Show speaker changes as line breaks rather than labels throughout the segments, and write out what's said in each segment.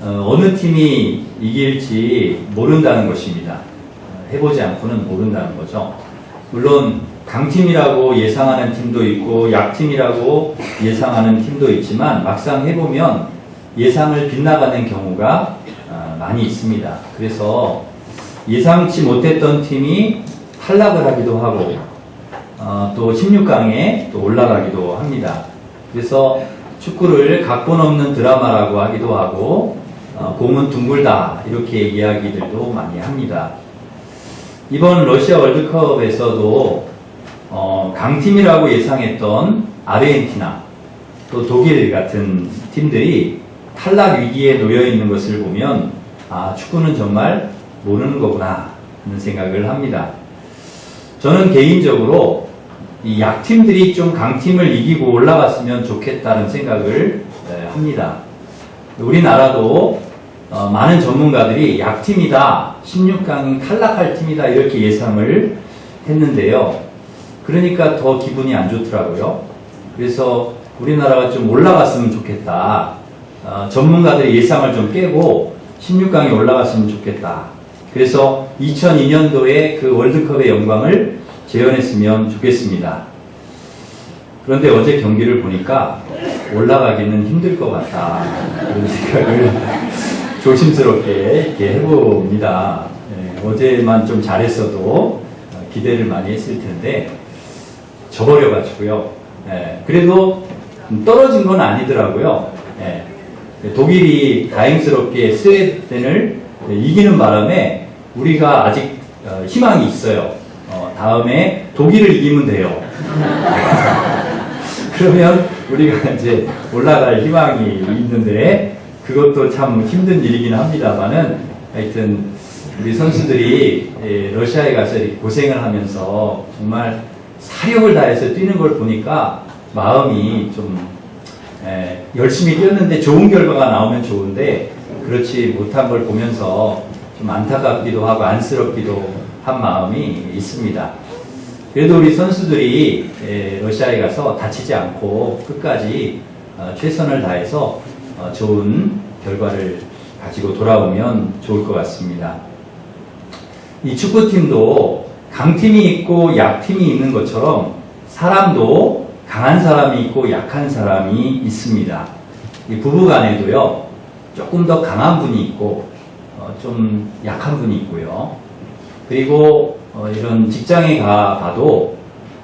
어, 느 팀이 이길지 모른다는 것입니다. 어, 해보지 않고는 모른다는 거죠. 물론 강팀이라고 예상하는 팀도 있고 약팀이라고 예상하는 팀도 있지만 막상 해보면 예상을 빗나가는 경우가 어, 많이 있습니다. 그래서 예상치 못했던 팀이 탈락을 하기도 하고 어, 또 16강에 또 올라가기도 합니다. 그래서 축구를 각본 없는 드라마라고 하기도 하고 어, 공은 둥글다 이렇게 이야기들도 많이 합니다. 이번 러시아 월드컵에서도 어, 강팀이라고 예상했던 아르헨티나 또 독일 같은 팀들이 탈락 위기에 놓여 있는 것을 보면 아 축구는 정말 모르는 거구나 하는 생각을 합니다. 저는 개인적으로 이 약팀들이 좀 강팀을 이기고 올라갔으면 좋겠다는 생각을 에, 합니다. 우리나라도 어, 많은 전문가들이 약팀이다, 16강이 탈락할 팀이다 이렇게 예상을 했는데요. 그러니까 더 기분이 안 좋더라고요. 그래서 우리나라가 좀 올라갔으면 좋겠다. 어, 전문가들의 예상을 좀 깨고 16강에 올라갔으면 좋겠다. 그래서 2002년도에 그 월드컵의 영광을 재현했으면 좋겠습니다. 그런데 어제 경기를 보니까 올라가기는 힘들 것 같다. 이런 생각을 조심스럽게 이렇게 해봅니다. 예, 어제만 좀 잘했어도 어, 기대를 많이 했을 텐데 져버려가지고요. 예, 그래도 떨어진 건 아니더라고요. 예, 독일이 다행스럽게 스웨덴을 이기는 바람에 우리가 아직 어, 희망이 있어요. 어, 다음에 독일을 이기면 돼요. 그러면 우리가 이제 올라갈 희망이 있는데 그것도 참 힘든 일이긴 합니다만은 하여튼 우리 선수들이 예, 러시아에 가서 고생을 하면서 정말 사력을 다해서 뛰는 걸 보니까 마음이 좀 예, 열심히 뛰었는데 좋은 결과가 나오면 좋은데 그렇지 못한 걸 보면서 좀 안타깝기도 하고 안쓰럽기도 한 마음이 있습니다. 그래도 우리 선수들이 예, 러시아에 가서 다치지 않고 끝까지 어, 최선을 다해서 어, 좋은 결과를 가지고 돌아오면 좋을 것 같습니다. 이 축구팀도 강팀이 있고 약팀이 있는 것처럼 사람도 강한 사람이 있고 약한 사람이 있습니다. 이 부부 간에도요, 조금 더 강한 분이 있고, 어, 좀 약한 분이 있고요. 그리고 어, 이런 직장에 가 봐도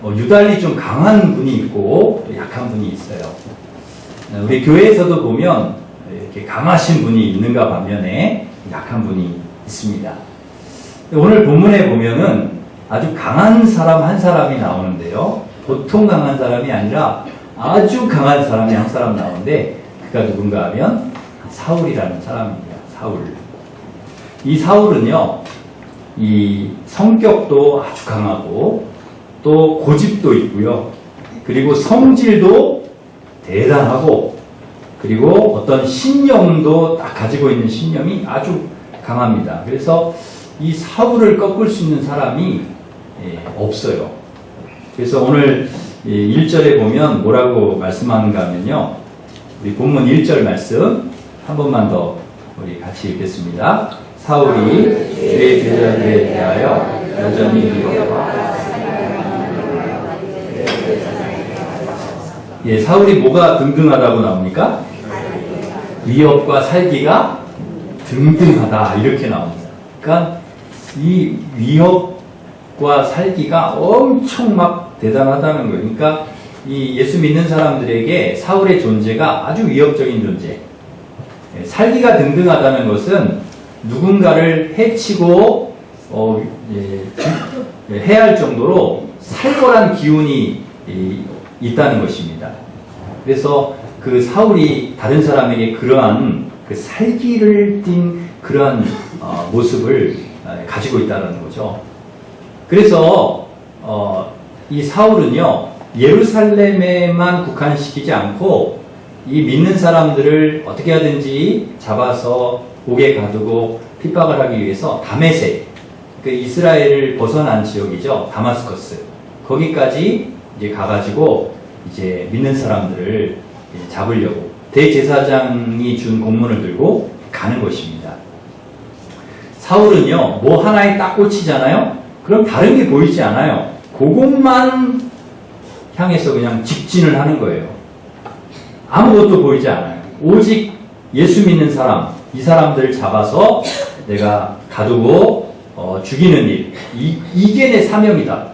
어, 유달리 좀 강한 분이 있고 또 약한 분이 있어요. 어, 우리 교회에서도 보면 이렇게 강하신 분이 있는가 반면에 약한 분이 있습니다. 오늘 본문에 보면은 아주 강한 사람 한 사람이 나오는데요. 보통 강한 사람이 아니라 아주 강한 사람이 한 사람 나오는데 그가 누군가 하면 사울이라는 사람입니다. 사울. 이 사울은요, 이 성격도 아주 강하고 또 고집도 있고요. 그리고 성질도 대단하고 그리고 어떤 신념도 딱 가지고 있는 신념이 아주 강합니다. 그래서 이 사울을 꺾을 수 있는 사람이 예, 없어요. 그래서 오늘 1절에 보면 뭐라고 말씀하는가 하면요. 우리 본문 1절 말씀 한 번만 더 우리 같이 읽겠습니다. 사울이 주의 제자들에 대하여 여전히 미워와 예, 사울이 뭐가 등등하다고 나옵니까? 위협과 살기가 등등하다 이렇게 나옵니다. 그러니까 이 위협과 살기가 엄청 막 대단하다는 거예요. 그러니까 이 예수 믿는 사람들에게 사울의 존재가 아주 위협적인 존재. 예, 살기가 등등하다는 것은 누군가를 해치고 어, 예, 예, 해야 할 정도로 살벌한 기운이 이, 있다는 것입니다. 그래서 그 사울이 다른 사람에게 그러한 그 살기를 띤 그러한 어, 모습을 어, 가지고 있다는 거죠. 그래서 어, 이 사울은요 예루살렘에만 국한시키지 않고 이 믿는 사람들을 어떻게 하든지 잡아서 옥에 가두고 핍박을 하기 위해서 다메섹 그 이스라엘을 벗어난 지역이죠 다마스커스 거기까지 이제 가가지고 이제 믿는 사람들을 이제 잡으려고 대제사장이 준 공문을 들고 가는 것입니다. 사울은요, 뭐 하나에 딱 꽂히잖아요? 그럼 다른 게 보이지 않아요. 그것만 향해서 그냥 직진을 하는 거예요. 아무것도 보이지 않아요. 오직 예수 믿는 사람, 이 사람들 잡아서 내가 가두고 어, 죽이는 일. 이, 이게 내 사명이다.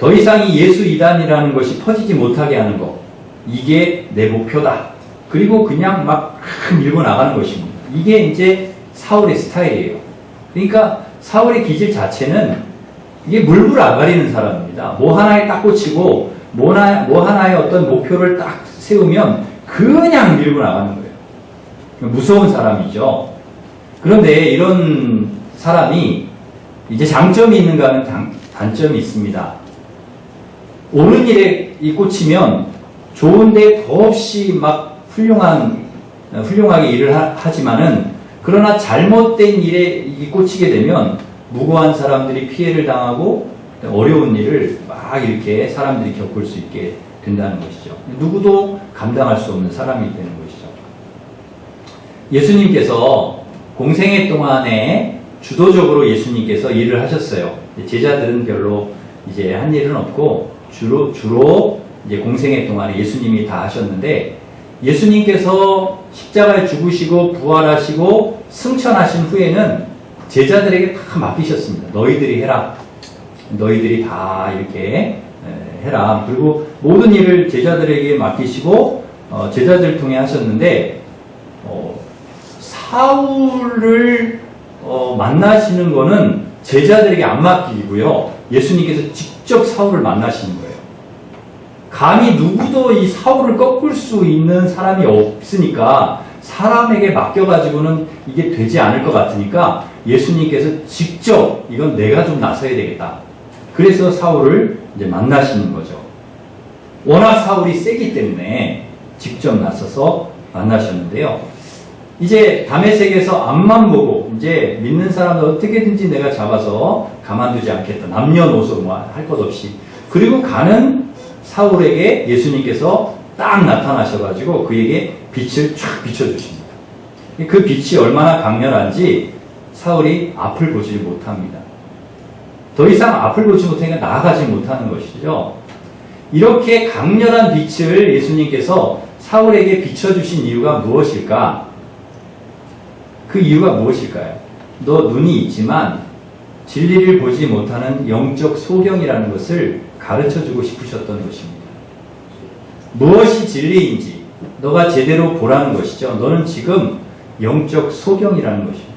더 이상 이 예수 이단이라는 것이 퍼지지 못하게 하는 것. 이게 내 목표다. 그리고 그냥 막 밀고 나가는 것입니다. 이게 이제 사울의 스타일이에요. 그러니까 사울의 기질 자체는 이게 물불 안 가리는 사람입니다. 뭐 하나에 딱 꽂히고 뭐, 하나, 뭐 하나의 어떤 목표를 딱 세우면 그냥 밀고 나가는 거예요. 무서운 사람이죠. 그런데 이런 사람이 이제 장점이 있는가 단, 단점이 있습니다. 옳은 일에 이 꽂히면 좋은데 더없이 막 훌륭한, 훌륭하게 일을 하, 지만은 그러나 잘못된 일에 이 꽂히게 되면 무고한 사람들이 피해를 당하고 어려운 일을 막 이렇게 사람들이 겪을 수 있게 된다는 것이죠. 누구도 감당할 수 없는 사람이 되는 것이죠. 예수님께서 공생애 동안에 주도적으로 예수님께서 일을 하셨어요. 제자들은 별로 이제 한 일은 없고 주로 주로 이제 공생애 동안에 예수님이 다 하셨는데 예수님께서 십자가에 죽으시고 부활하시고 승천하신 후에는 제자들에게 다 맡기셨습니다. 너희들이 해라. 너희들이 다 이렇게 해라. 그리고 모든 일을 제자들에게 맡기시고 어, 제자들 통해 하셨는데 어, 사울을 어, 만나시는 거는 제자들에게 안 맡기고요. 예수님께서 직접 사울을 만나시는 거예요. 감히 누구도 이 사울을 꺾을 수 있는 사람이 없으니까 사람에게 맡겨가지고는 이게 되지 않을 것 같으니까 예수님께서 직접 이건 내가 좀 나서야 되겠다. 그래서 사울을 이제 만나시는 거죠. 워낙 사울이 세기 때문에 직접 나서서 만나셨는데요. 이제 담에색에서 앞만 보고 이제 믿는 사람을 어떻게든지 내가 잡아서 가만두지 않겠다. 남녀노소 뭐 할 것 없이. 그리고 가는 사울에게 예수님께서 딱 나타나셔가지고 그에게 빛을 쫙 비춰주십니다. 그 빛이 얼마나 강렬한지 사울이 앞을 보지 못합니다. 더 이상 앞을 보지 못하니까 나아가지 못하는 것이죠. 이렇게 강렬한 빛을 예수님께서 사울에게 비춰주신 이유가 무엇일까? 그 이유가 무엇일까요? 너 눈이 있지만 진리를 보지 못하는 영적 소경이라는 것을 가르쳐 주고 싶으셨던 것입니다. 무엇이 진리인지 너가 제대로 보라는 것이죠. 너는 지금 영적 소경이라는 것입니다.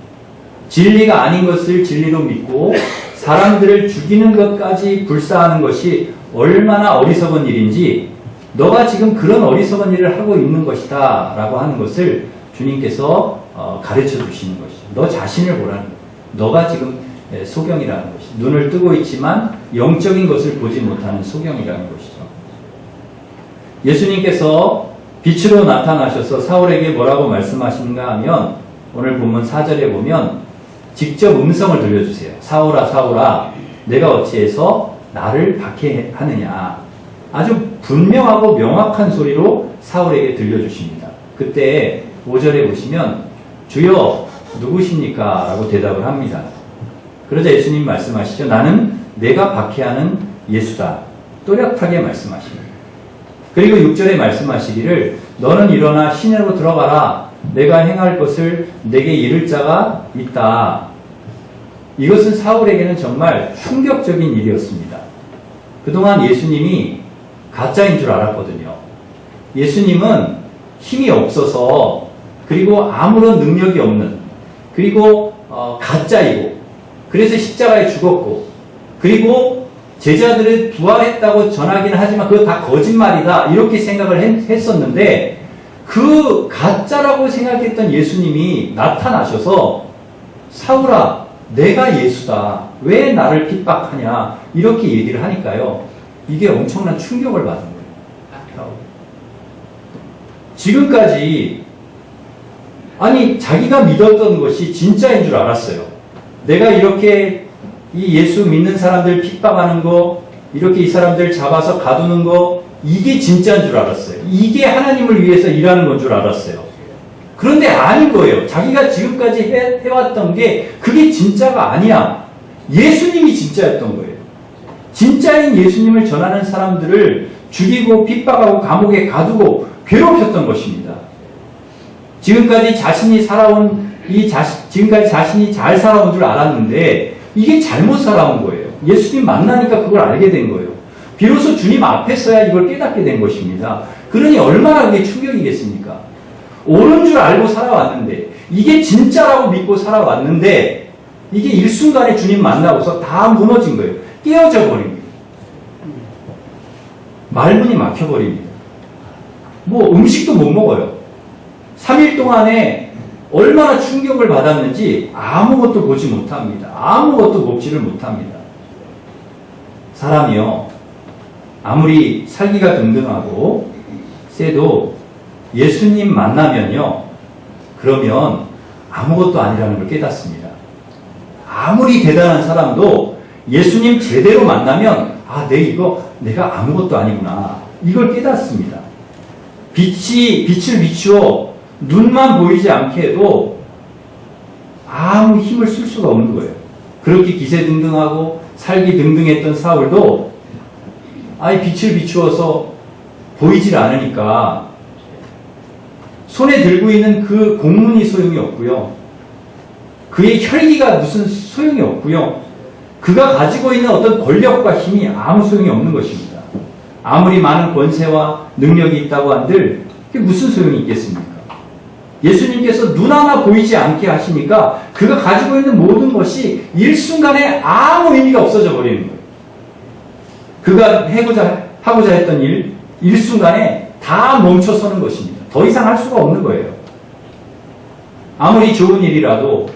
진리가 아닌 것을 진리로 믿고 사람들을 죽이는 것까지 불사하는 것이 얼마나 어리석은 일인지 너가 지금 그런 어리석은 일을 하고 있는 것이다 라고 하는 것을 주님께서 어, 가르쳐 주시는 것이죠. 너 자신을 보라는 거예요. 너가 지금 예, 소경이라는 것이 눈을 뜨고 있지만 영적인 것을 보지 못하는 소경이라는 것이죠. 예수님께서 빛으로 나타나셔서 사울에게 뭐라고 말씀하시는가 하면 오늘 본문 4절에 보면 직접 음성을 들려주세요. 사울아 사울아 내가 어찌해서 나를 박해하느냐 아주 분명하고 명확한 소리로 사울에게 들려주십니다. 그때 5절에 보시면 주여 누구십니까? 라고 대답을 합니다. 그러자 예수님 말씀하시죠. 나는 내가 박해하는 예수다. 또렷하게 말씀하십니다. 그리고 6절에 말씀하시기를 너는 일어나 시내로 들어가라. 내가 행할 것을 내게 이를 자가 있다. 이것은 사울에게는 정말 충격적인 일이었습니다. 그동안 예수님이 가짜인 줄 알았거든요. 예수님은 힘이 없어서 그리고 아무런 능력이 없는 그리고 어, 가짜이고 그래서 십자가에 죽었고 그리고 제자들은 부활했다고 전하기는 하지만 그거 다 거짓말이다 이렇게 생각을 했, 었는데그 가짜라고 생각했던 예수님이 나타나셔서 사울아 내가 예수다. 왜 나를 핍박하냐? 이렇게 얘기를 하니까요. 이게 엄청난 충격을 받은 거예요. 지금까지 아니 자기가 믿었던 것이 진짜인 줄 알았어요 내가 이렇게 이 예수 믿는 사람들 핍박하는 거, 이렇게 이 사람들 잡아서 가두는 거, 이게 진짜인 줄 알았어요. 이게 하나님을 위해서 일하는 건 줄 알았어요. 그런데 아닌 거예요. 자기가 지금까지 해, 해왔던 게 그게 진짜가 아니야. 예수님이 진짜였던 거예요. 진짜인 예수님을 전하는 사람들을 죽이고 핍박하고 감옥에 가두고 괴롭혔던 것입니다. 지금까지 자신이 살아온 이 자신, 지금까지 자신이 잘 살아온 줄 알았는데 이게 잘못 살아온 거예요. 예수님 만나니까 그걸 알게 된 거예요. 비로소 주님 앞에 서야 이걸 깨닫게 된 것입니다. 그러니 얼마나 그게 충격이겠습니까? 옳은 줄 알고 살아왔는데 이게 진짜라고 믿고 살아왔는데 이게 일순간에 주님 만나고서 다 무너진 거예요. 깨어져 버립니다. 말문이 막혀버립니다. 뭐 음식도 못 먹어요. 3일 동안에 얼마나 충격을 받았는지 아무것도 보지 못합니다. 아무것도 먹지를 못합니다. 사람이요. 아무리 살기가 등등하고 세도 예수님 만나면요. 그러면 아무것도 아니라는 걸 깨닫습니다. 아무리 대단한 사람도 예수님 제대로 만나면 아, 내 이거 내가 아무것도 아니구나. 이걸 깨닫습니다. 빛이 빛을 비추어 눈만 보이지 않게 해도 아무 힘을 쓸 수가 없는 거예요. 그렇게 기세 등등하고 살기 등등했던 사울도 아예 빛을 비추어서 보이질 않으니까 손에 들고 있는 그 공문이 소용이 없고요. 그의 혈기가 무슨 소용이 없고요. 그가 가지고 있는 어떤 권력과 힘이 아무 소용이 없는 것입니다. 아무리 많은 권세와 능력이 있다고 한들 그게 무슨 소용이 있겠습니까? 예수님께서 눈 하나 보이지 않게 하시니까 그가 가지고 있는 모든 것이 일순간에 아무 의미가 없어져 버리는 거예요. 그가 해고자, 하고자 했던 일, 일순간에 다 멈춰서는 것입니다. 더 이상 할 수가 없는 거예요. 아무리 좋은 일이라도,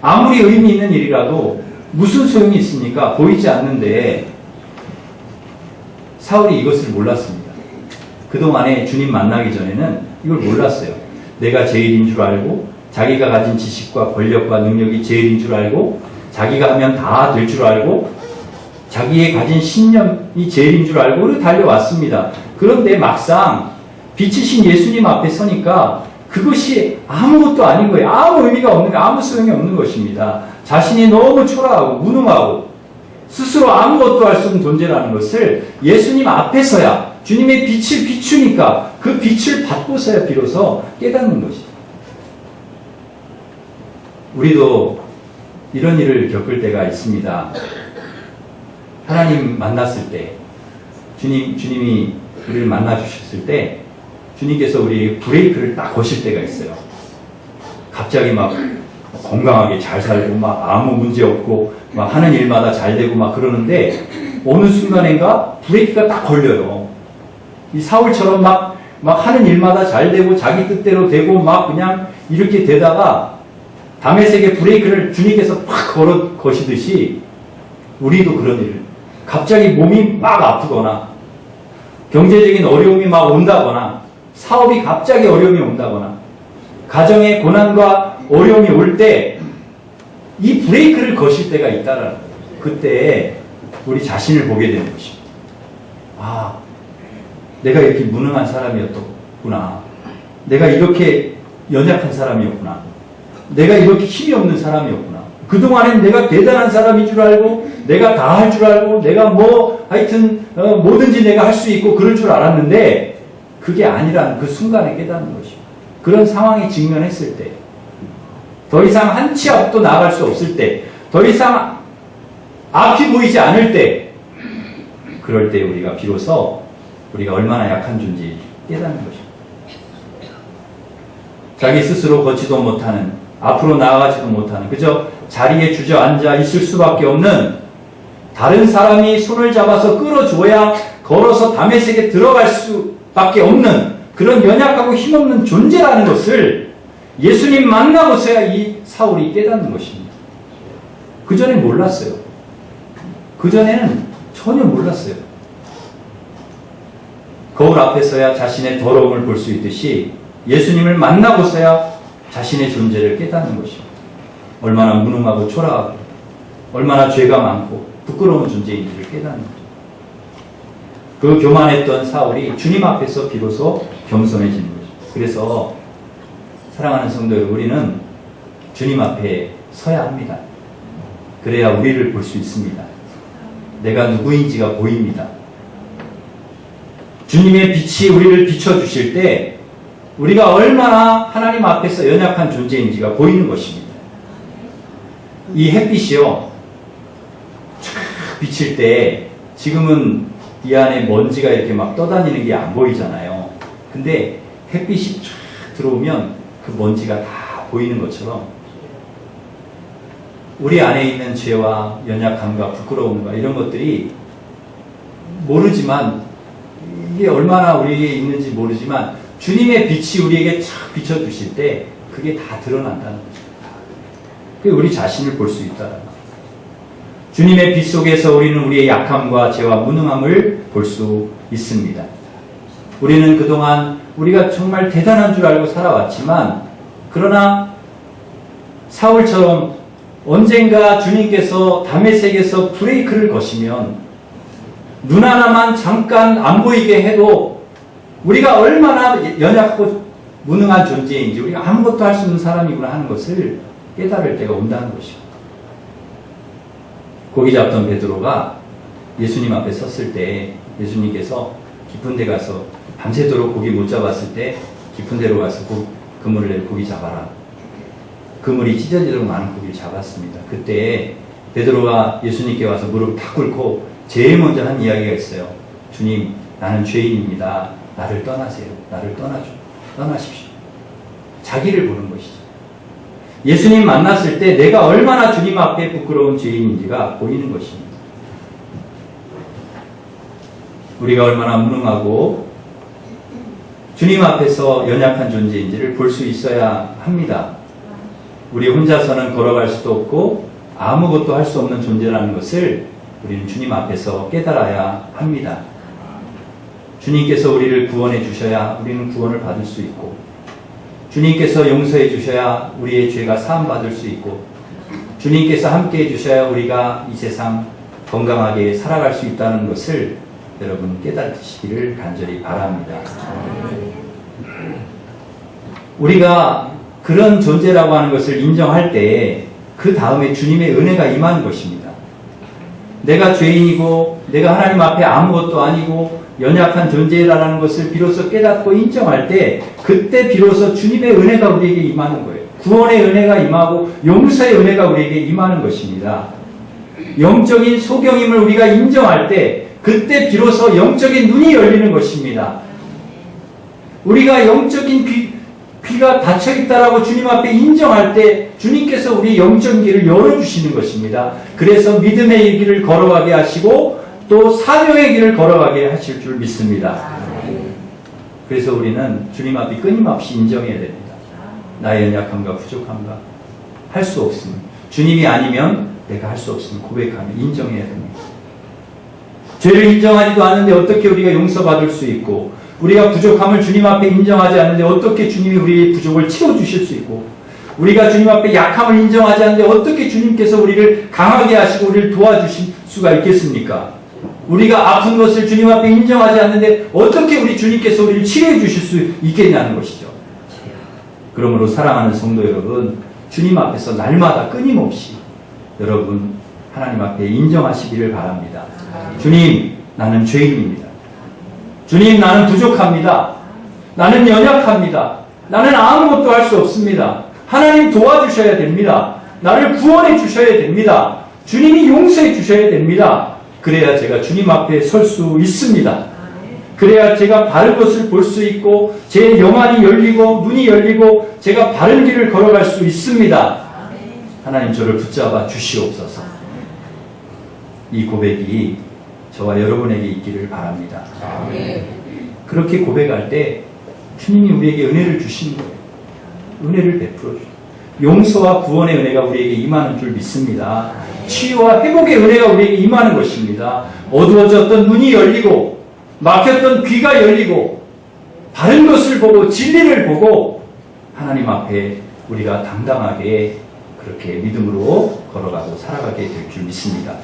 아무리 의미 있는 일이라도 무슨 소용이 있습니까? 보이지 않는데 사울이 이것을 몰랐습니다. 그동안에 주님 만나기 전에는 이걸 몰랐어요. 내가 제일인 줄 알고 자기가 가진 지식과 권력과 능력이 제일인 줄 알고 자기가 하면 다 될 줄 알고 자기의 가진 신념이 제일인 줄 알고 달려왔습니다. 그런데 막상 빛이신 예수님 앞에 서니까 그것이 아무것도 아닌 거예요. 아무 의미가 없는 거 아무 소용이 없는 것입니다. 자신이 너무 초라하고 무능하고 스스로 아무것도 할 수 없는 존재라는 것을 예수님 앞에서야 주님의 빛을 비추니까 그 빛을 받고서야 비로소 깨닫는 것이죠. 우리도 이런 일을 겪을 때가 있습니다. 하나님 만났을 때, 주님, 주님이 우리를 만나 주셨을 때, 주님께서 우리 브레이크를 딱 거실 때가 있어요. 갑자기 막 건강하게 잘 살고, 막 아무 문제 없고, 막 하는 일마다 잘 되고, 막 그러는데, 어느 순간인가 브레이크가 딱 걸려요. 이 사울처럼 막, 막 하는 일마다 잘 되고, 자기 뜻대로 되고, 막 그냥 이렇게 되다가, 담에색의 브레이크를 주님께서 팍 걸어 거시듯이, 우리도 그런 일을. 갑자기 몸이 막 아프거나, 경제적인 어려움이 막 온다거나, 사업이 갑자기 어려움이 온다거나, 가정의 고난과 어려움이 올 때, 이 브레이크를 거실 때가 있다라는 거예요. 그때 우리 자신을 보게 되는 것입니다. 아, 내가 이렇게 무능한 사람이었구나. 내가 이렇게 연약한 사람이었구나. 내가 이렇게 힘이 없는 사람이었구나. 그동안엔 내가 대단한 사람인 줄 알고, 내가 다 할 줄 알고, 내가 뭐, 하여튼, 어, 뭐든지 내가 할 수 있고 그럴 줄 알았는데, 그게 아니라는 그 순간에 깨닫는 것입니다. 그런 상황에 직면했을 때, 더 이상 한 치 앞도 나아갈 수 없을 때, 더 이상 앞이 보이지 않을 때, 그럴 때 우리가 비로소 우리가 얼마나 약한 존재인지 깨닫는 것입니다. 자기 스스로 걷지도 못하는, 앞으로 나아가지도 못하는, 그저 자리에 주저앉아 있을 수밖에 없는 다른 사람이 손을 잡아서 끌어줘야 걸어서 담에색에 들어갈 수밖에 없는 그런 연약하고 힘없는 존재라는 것을 예수님 만나고서야 이 사울이 깨닫는 것입니다. 그전에 몰랐어요. 그전에는 전혀 몰랐어요. 거울 앞에서야 자신의 더러움을 볼 수 있듯이 예수님을 만나고서야 자신의 존재를 깨닫는 것입니다. 얼마나 무능하고 초라하고 얼마나 죄가 많고 부끄러운 존재인지를 깨닫는 거죠. 그 교만했던 사울이 주님 앞에서 비로소 겸손해지는 거죠. 그래서 사랑하는 성도 여러분, 우리는 주님 앞에 서야 합니다. 그래야 우리를 볼 수 있습니다. 내가 누구인지가 보입니다. 주님의 빛이 우리를 비춰주실 때 우리가 얼마나 하나님 앞에서 연약한 존재인지가 보이는 것입니다. 이 햇빛이요, 쫙 비칠 때 지금은 이 안에 먼지가 이렇게 막 떠다니는 게 안 보이잖아요. 근데 햇빛이 쫙 들어오면 그 먼지가 다 보이는 것처럼 우리 안에 있는 죄와 연약함과 부끄러움과 이런 것들이 모르지만 이게 얼마나 우리에게 있는지 모르지만 주님의 빛이 우리에게 착 비춰주실 때 그게 다 드러난다는 거죠. 그 우리 자신을 볼 수 있다는 거죠. 주님의 빛 속에서 우리는 우리의 약함과 죄와 무능함을 볼 수 있습니다. 우리는 그동안 우리가 정말 대단한 줄 알고 살아왔지만 그러나 사울처럼 언젠가 주님께서 담에색에서 브레이크를 거시면 눈 하나만 잠깐 안 보이게 해도 우리가 얼마나 연약하고 무능한 존재인지 우리가 아무것도 할 수 없는 사람이구나 하는 것을 깨달을 때가 온다는 것이고 고기 잡던 베드로가 예수님 앞에 섰을 때 예수님께서 깊은 데 가서 밤새도록 고기 못 잡았을 때 깊은 데로 가서 고, 그물을 내고 고기 잡아라. 그물이 찢어지도록 많은 고기를 잡았습니다. 그때 베드로가 예수님께 와서 무릎 탁 꿇고 제일 먼저 한 이야기가 있어요. 주님, 나는 죄인입니다. 나를 떠나세요. 나를 떠나줘. 떠나십시오. 자기를 보는 것이죠. 예수님 만났을 때 내가 얼마나 주님 앞에 부끄러운 죄인인지가 보이는 것입니다. 우리가 얼마나 무능하고 주님 앞에서 연약한 존재인지를 볼 수 있어야 합니다. 우리 혼자서는 걸어갈 수도 없고 아무것도 할 수 없는 존재라는 것을 우리는 주님 앞에서 깨달아야 합니다. 주님께서 우리를 구원해 주셔야 우리는 구원을 받을 수 있고 주님께서 용서해 주셔야 우리의 죄가 사함 받을 수 있고 주님께서 함께 해 주셔야 우리가 이 세상 건강하게 살아갈 수 있다는 것을 여러분 깨닫으시기를 간절히 바랍니다. 우리가 그런 존재라고 하는 것을 인정할 때 그 다음에 주님의 은혜가 임하는 것입니다. 내가 죄인이고 내가 하나님 앞에 아무것도 아니고 연약한 존재라는 것을 비로소 깨닫고 인정할 때 그때 비로소 주님의 은혜가 우리에게 임하는 거예요. 구원의 은혜가 임하고 용서의 은혜가 우리에게 임하는 것입니다. 영적인 소경임을 우리가 인정할 때 그때 비로소 영적인 눈이 열리는 것입니다. 우리가 영적인 귀, 귀가 닫혀 있다라고 주님 앞에 인정할 때 주님께서 우리 영적인 길을 열어주시는 것입니다. 그래서 믿음의 길을 걸어가게 하시고 또 사명의 길을 걸어가게 하실 줄 믿습니다. 그래서 우리는 주님 앞에 끊임없이 인정해야 됩니다. 나의 연약함과 부족함과 할 수 없음. 주님이 아니면 내가 할 수 없음을 고백하며 인정해야 됩니다. 죄를 인정하지도 않는데 어떻게 우리가 용서받을 수 있고 우리가 부족함을 주님 앞에 인정하지 않는데 어떻게 주님이 우리의 부족을 채워주실 수 있고 우리가 주님 앞에 약함을 인정하지 않는데 어떻게 주님께서 우리를 강하게 하시고 우리를 도와주실 수가 있겠습니까? 우리가 아픈 것을 주님 앞에 인정하지 않는데 어떻게 우리 주님께서 우리를 치료해 주실 수 있겠냐는 것이죠. 그러므로 사랑하는 성도 여러분, 주님 앞에서 날마다 끊임없이 여러분 하나님 앞에 인정하시기를 바랍니다. 주님, 나는 죄인입니다. 주님, 나는 부족합니다. 나는 연약합니다. 나는 아무것도 할 수 없습니다. 하나님 도와주셔야 됩니다. 나를 구원해 주셔야 됩니다. 주님이 용서해 주셔야 됩니다. 그래야 제가 주님 앞에 설 수 있습니다. 그래야 제가 바른 것을 볼 수 있고 제 영안이 열리고 눈이 열리고 제가 바른 길을 걸어갈 수 있습니다. 하나님 저를 붙잡아 주시옵소서. 이 고백이 저와 여러분에게 있기를 바랍니다. 그렇게 고백할 때 주님이 우리에게 은혜를 주시는 거예요. 은혜를 베풀어 주요 용서와 구원의 은혜가 우리에게 임하는 줄 믿습니다. 치유와 회복의 은혜가 우리에게 임하는 것입니다. 어두워졌던 눈이 열리고 막혔던 귀가 열리고 바른 것을 보고 진리를 보고 하나님 앞에 우리가 당당하게 그렇게 믿음으로 걸어가고 살아가게 될 줄 믿습니다.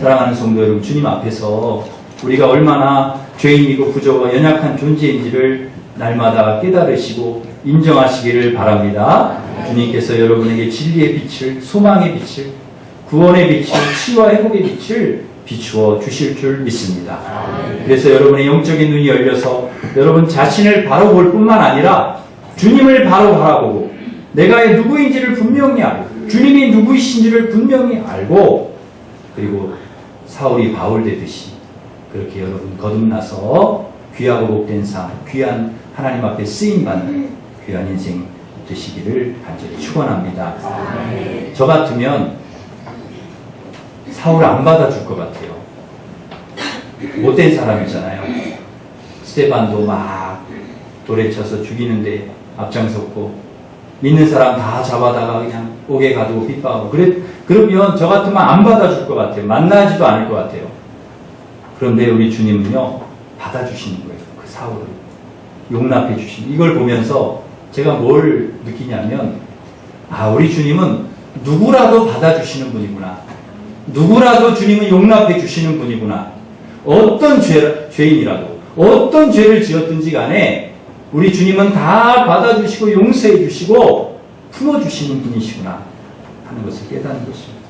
사랑하는 성도 여러분, 주님 앞에서 우리가 얼마나 죄인이고 부족하고 연약한 존재인지를 날마다 깨달으시고 인정하시기를 바랍니다. 주님께서 여러분에게 진리의 빛을, 소망의 빛을, 구원의 빛을, 치유와 회복의 빛을 비추어 주실 줄 믿습니다. 그래서 여러분의 영적인 눈이 열려서 여러분 자신을 바로 볼 뿐만 아니라 주님을 바로 바라보고 내가 누구인지를 분명히 알고 주님이 누구이신지를 분명히 알고 그리고 사울이 바울 되듯이 그렇게 여러분 거듭나서 귀하고 복된 삶, 귀한 하나님 앞에 쓰임 받는 귀한 인생 되시기를 간절히 축원합니다. 저 같으면 사울 안 받아줄 것 같아요. 못된 사람이잖아요. 스테반도 막 돌에 쳐서 죽이는데 앞장섰고 믿는 사람 다 잡아다가 그냥 옥에 가두고 핍박하고 그래 그러면 저 같으면 안 받아줄 것 같아요. 만나지도 않을 것 같아요. 그런데 우리 주님은요 받아주시는 거예요. 그 사울을 용납해 주시는 이걸 보면서 제가 뭘 느끼냐면 아 우리 주님은 누구라도 받아주시는 분이구나. 누구라도 주님은 용납해 주시는 분이구나. 어떤 죄, 죄인이라도 어떤 죄를 지었든지 간에 우리 주님은 다 받아주시고 용서해 주시고 품어주시는 분이시구나 하는 것을 깨닫는 것입니다.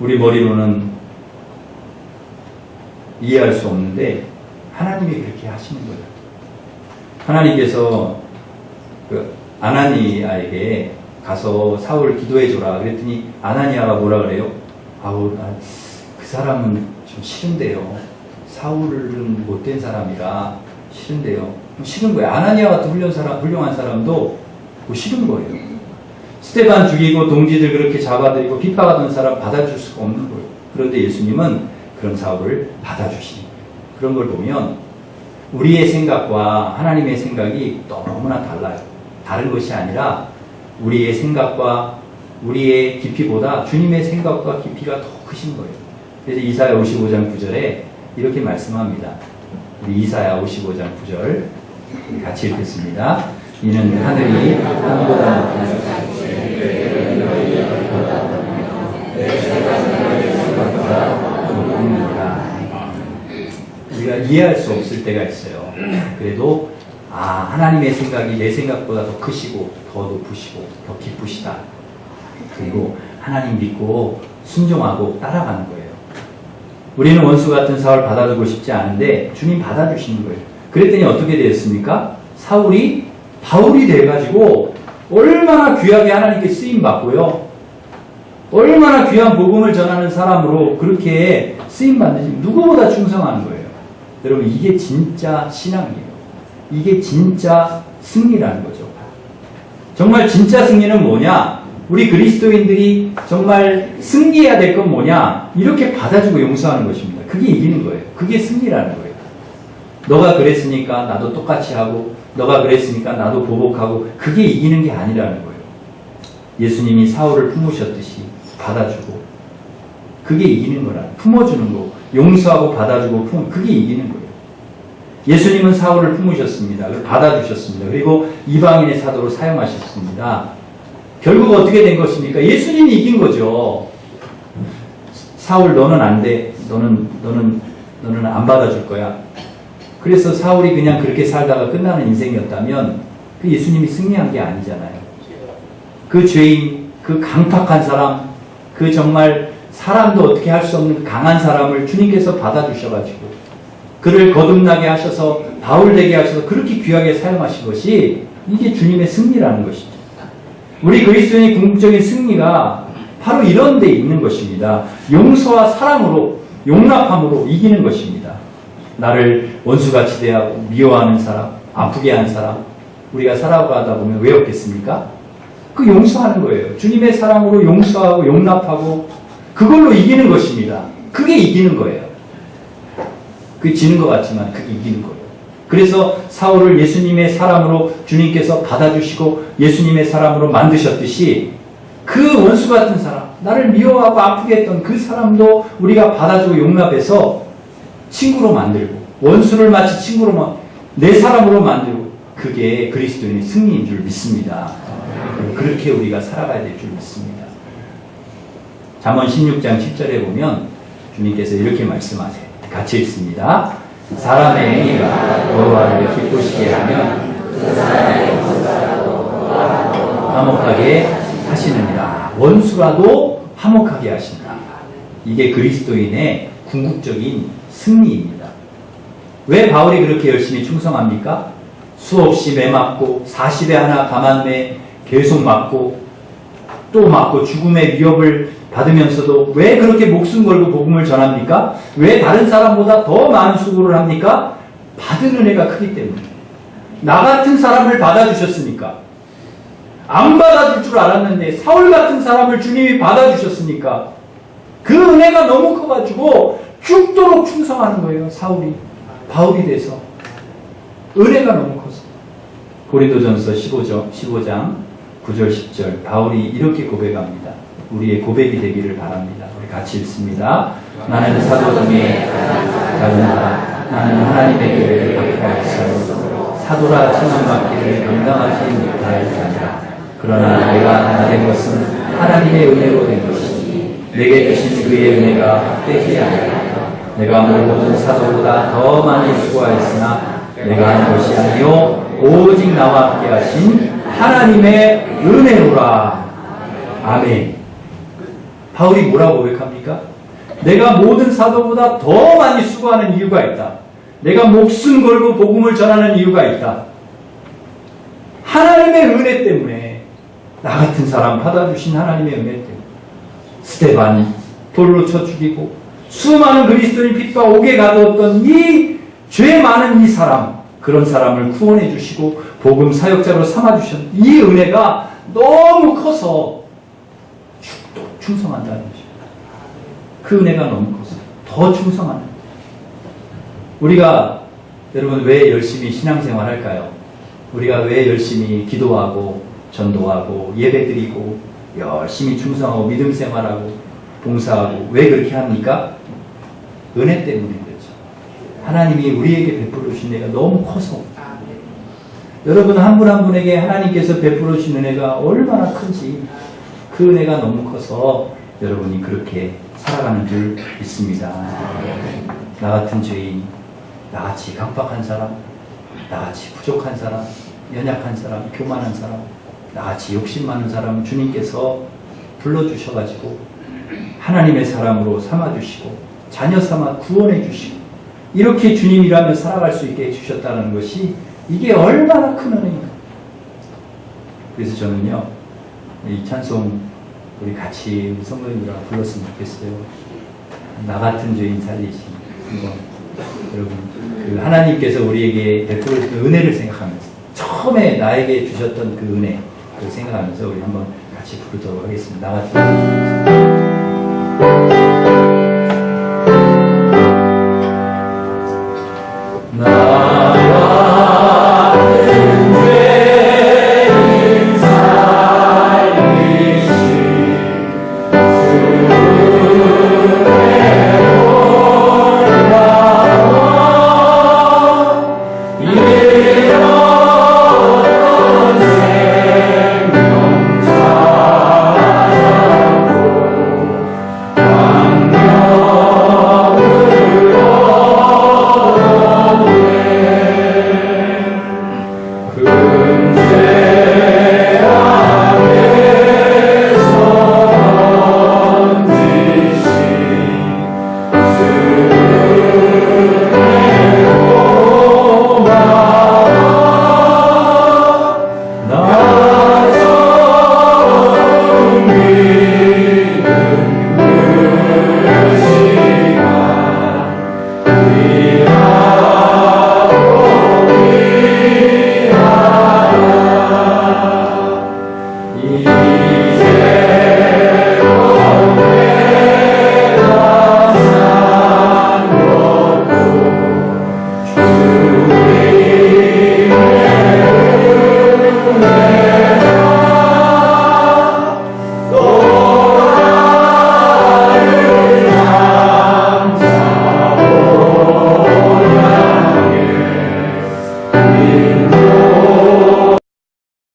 우리 머리로는 이해할 수 없는데 하나님이 그렇게 하시는 거예요. 하나님께서 그 아나니아에게 가서 사울 기도해 줘라 그랬더니 아나니아가 뭐라 그래요? 아우 나그 사람은 좀 싫은데요. 사울은 못된 사람이라 싫은데요. 싫은 거예요. 아나니아 같은 훌륭한 사람, 훌륭한 사람도 뭐 싫은 거예요. 스테반 죽이고 동지들 그렇게 잡아들이고 핍박하던 사람 받아줄 수가 없는 거예요. 그런데 예수님은 그런 사울을 받아주시는. 그런 걸 보면 우리의 생각과 하나님의 생각이 너무나 달라요. 다른 것이 아니라 우리의 생각과 우리의 깊이보다 주님의 생각과 깊이가 더 크신 거예요. 그래서 이사야 55장 9절에 이렇게 말씀합니다. 우리 이사야 55장 9절 같이 읽겠습니다. 이는 하늘이 땅보다 높습니다. 우리가 이해할 수 없을 때가 있어요. 그래도 아 하나님의 생각이 내 생각보다 더 크시고 더 높으시고 더 깊으시다. 그리고 하나님 믿고 순종하고 따라가는 거예요. 우리는 원수 같은 사울 받아주고 싶지 않은데 주님 받아주시는 거예요. 그랬더니 어떻게 되었습니까? 사울이 바울이 돼가지고 얼마나 귀하게 하나님께 쓰임 받고요. 얼마나 귀한 복음을 전하는 사람으로 그렇게 쓰임 받는지 누구보다 충성하는 거예요. 여러분 이게 진짜 신앙이에요. 이게 진짜 승리라는 거죠. 정말 진짜 승리는 뭐냐? 우리 그리스도인들이 정말 승리해야 될 건 뭐냐? 이렇게 받아주고 용서하는 것입니다. 그게 이기는 거예요. 그게 승리라는 거예요. 너가 그랬으니까 나도 똑같이 하고, 너가 그랬으니까 나도 보복하고, 그게 이기는 게 아니라는 거예요. 예수님이 사울을 품으셨듯이 받아주고, 그게 이기는 거라. 품어주는 거. 용서하고 받아주고 품, 그게 이기는 거예요. 예수님은 사울을 품으셨습니다. 받아주셨습니다. 그리고 이방인의 사도로 사용하셨습니다. 결국 어떻게 된 것입니까? 예수님이 이긴 거죠. 사울 너는 안 돼. 너는 너는 너는 안 받아줄 거야. 그래서 사울이 그냥 그렇게 살다가 끝나는 인생이었다면 그 예수님이 승리한 게 아니잖아요. 그 죄인, 그 강팍한 사람, 그 정말 사람도 어떻게 할 수 없는 강한 사람을 주님께서 받아주셔가지고 그를 거듭나게 하셔서 바울 되게 하셔서 그렇게 귀하게 사용하신 것이 이게 주님의 승리라는 것이죠. 우리 그리스도인의 궁극적인 승리가 바로 이런 데 있는 것입니다. 용서와 사랑으로 용납함으로 이기는 것입니다. 나를 원수같이 대하고 미워하는 사람, 아프게 한 사람 우리가 살아가다 보면 왜 없겠습니까? 그 용서하는 거예요. 주님의 사랑으로 용서하고 용납하고 그걸로 이기는 것입니다. 그게 이기는 거예요. 그게 지는 것 같지만 그게 이기는 거예요. 그래서 사울을 예수님의 사람으로 주님께서 받아주시고 예수님의 사람으로 만드셨듯이 그 원수 같은 사람, 나를 미워하고 아프게 했던 그 사람도 우리가 받아주고 용납해서 친구로 만들고 원수를 마치 친구로 내 사람으로 만들고 그게 그리스도인의 승리인 줄 믿습니다. 그렇게 우리가 살아가야 될 줄 믿습니다. 잠언 16장 10절에 보면 주님께서 이렇게 말씀하세요. 같이 읽습니다. 사람의 행위가 여호와를 기쁘시게 하면 화목하게 하시느니라. 원수라도 화목하게 하신다. 이게 그리스도인의 궁극적인 승리입니다. 왜 바울이 그렇게 열심히 충성합니까? 수없이 매 맞고 40에 하나 가만매 계속 맞고 또 맞고 죽음의 위협을 받으면서도 왜 그렇게 목숨 걸고 복음을 전합니까? 왜 다른 사람보다 더 많은 수고를 합니까? 받은 은혜가 크기 때문에. 나 같은 사람을 받아주셨으니까. 안 받아줄 줄 알았는데 사울 같은 사람을 주님이 받아주셨으니까. 그 은혜가 너무 커가지고 죽도록 충성하는 거예요, 사울이. 바울이 돼서. 은혜가 너무 커서. 고린도전서 15장, 15장 9절 10절 바울이 이렇게 고백합니다. 우리의 고백이 되기를 바랍니다. 우리 같이 읽습니다. 나는 사도 중에 가든다. 나는 하나님의 교회를 박해하였어요. 사도라 칭함받기를 감당하지 못하였다. 그러나 내가 나된 것은 하나님의 은혜로 된 것이니 내게 주신 그의 은혜가 헛되지 않다. 내가 모든 사도보다 더 많이 수고하였으나 내가 한 것이 아니요 오직 나와 함께 하신 하나님의 은혜로라. 아멘. 바울이 뭐라고 고백합니까? 내가 모든 사도보다 더 많이 수고하는 이유가 있다. 내가 목숨 걸고 복음을 전하는 이유가 있다. 하나님의 은혜 때문에 나 같은 사람 받아주신 하나님의 은혜 때문에 스테반이 돌로 쳐 죽이고 수많은 그리스도인 핏과 옥에 가두었던 이 죄 많은 이 사람 그런 사람을 구원해 주시고 복음 사역자로 삼아 주셨 이 은혜가 너무 커서 죽도록 충성한다는 것입니다. 그 은혜가 너무 커서 더 거예요. 우리가 여러분 왜 열심히 신앙생활 할까요? 우리가 왜 열심히 기도하고 전도하고 예배드리고 열심히 충성하고 믿음 생활하고 봉사하고 왜 그렇게 합니까? 은혜 때문에 그렇죠. 하나님이 우리에게 베풀어 주신 은혜가 너무 커서 여러분 한 분 한 분에게 하나님께서 베풀어 주신 은혜가 얼마나 큰지 그 은혜가 너무 커서 여러분이 그렇게 살아가는 줄 믿습니다. 나 같은 죄인, 나같이 강박한 사람, 나같이 부족한 사람, 연약한 사람, 교만한 사람, 나같이 욕심 많은 사람 주님께서 불러주셔가지고 하나님의 사람으로 삼아주시고 자녀 삼아 구원해 주시고 이렇게 주님이라면 살아갈 수 있게 해주셨다는 것이 이게 얼마나 큰 은혜인가. 그래서 저는요, 이 찬송 우리 같이 성도님이랑 불렀으면 좋겠어요. 나 같은 죄인 한번 여러분 그 하나님께서 우리에게 베풀어 주신 은혜를 생각하면서 처음에 나에게 주셨던 그 은혜를 생각하면서 우리 한번 같이 부르도록 하겠습니다. 나 같은 죄인.